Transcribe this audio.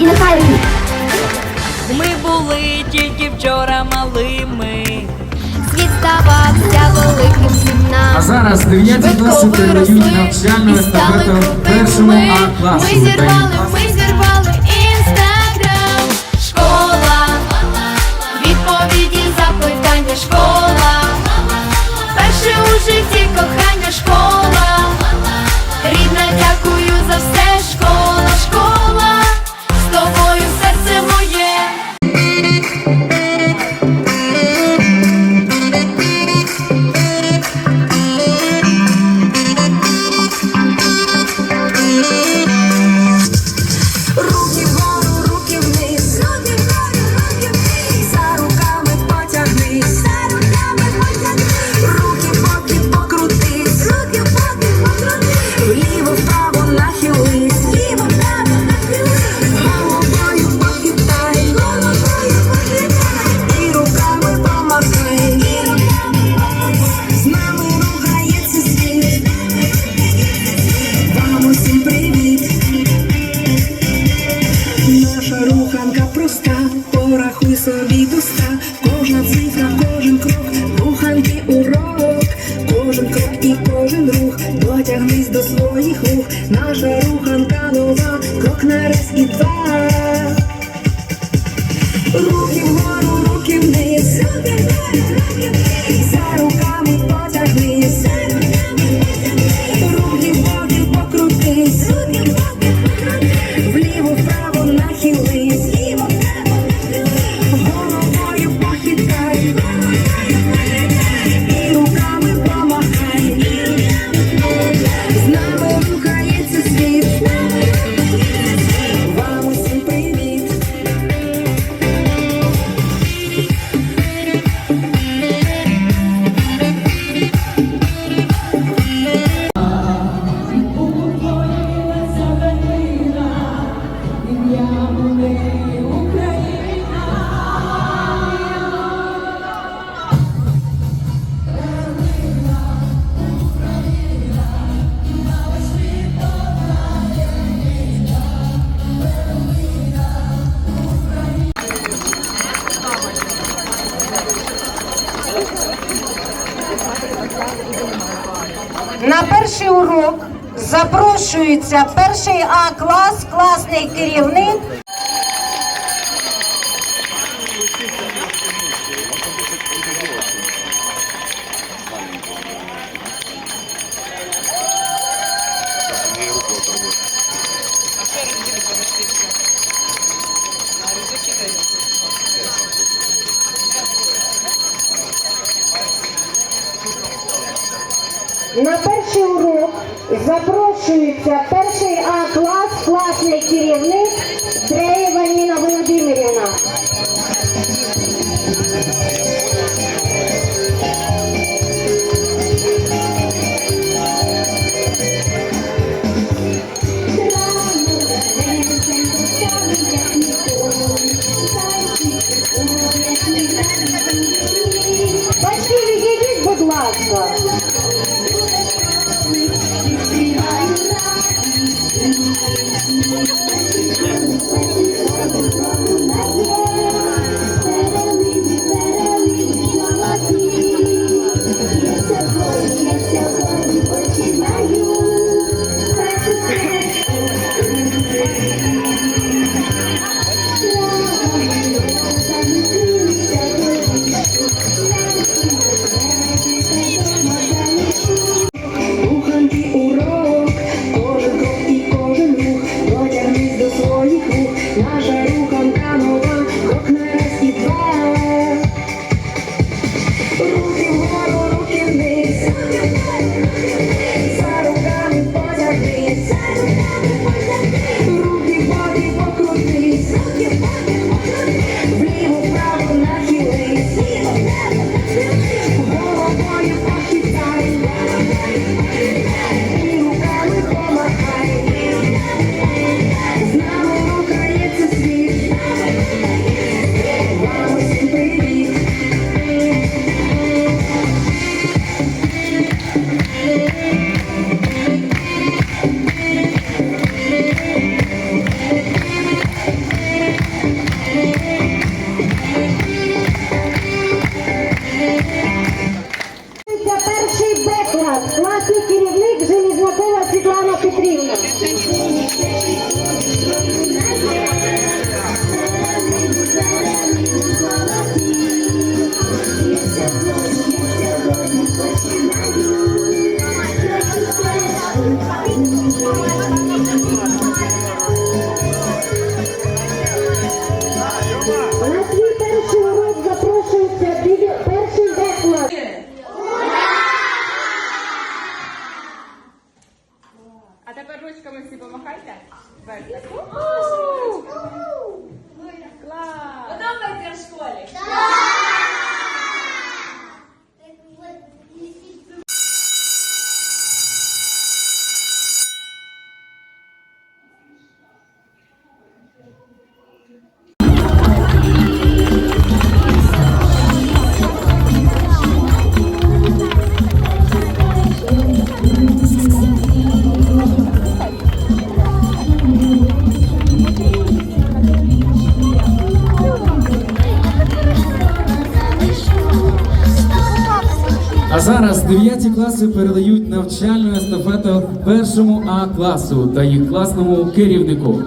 і нехай. Ми були тільки вчора малими. Світ ставався великим всім нам. А зараз 9 Швидко класи передають виросли навчальну естафету крутими. першому А класу. Ми зірвали, ми зірвали інстаграм. Школа, відповіді, запитання, школа. Перше у житті кохання, школа. Проста, порахуй собі до ста, кожна цифра, кожен крок, руханки урок, кожен крок і кожен рух, дотягнись до своїх рух, наша руханка нова, крок на раз і два. Руки вгору, руки вниз, руки урок запрошується перший А клас, класний керівник. На перший урок запрошується перший А клас, класний керівник Дреєва Ніна Володимирівна. Батьки, А тепер ручками всі помахайте. Верте. Клас! Подобається в школі? Так! Зараз дев'яті класи передають навчальну естафету першому А класу та їх класному керівнику.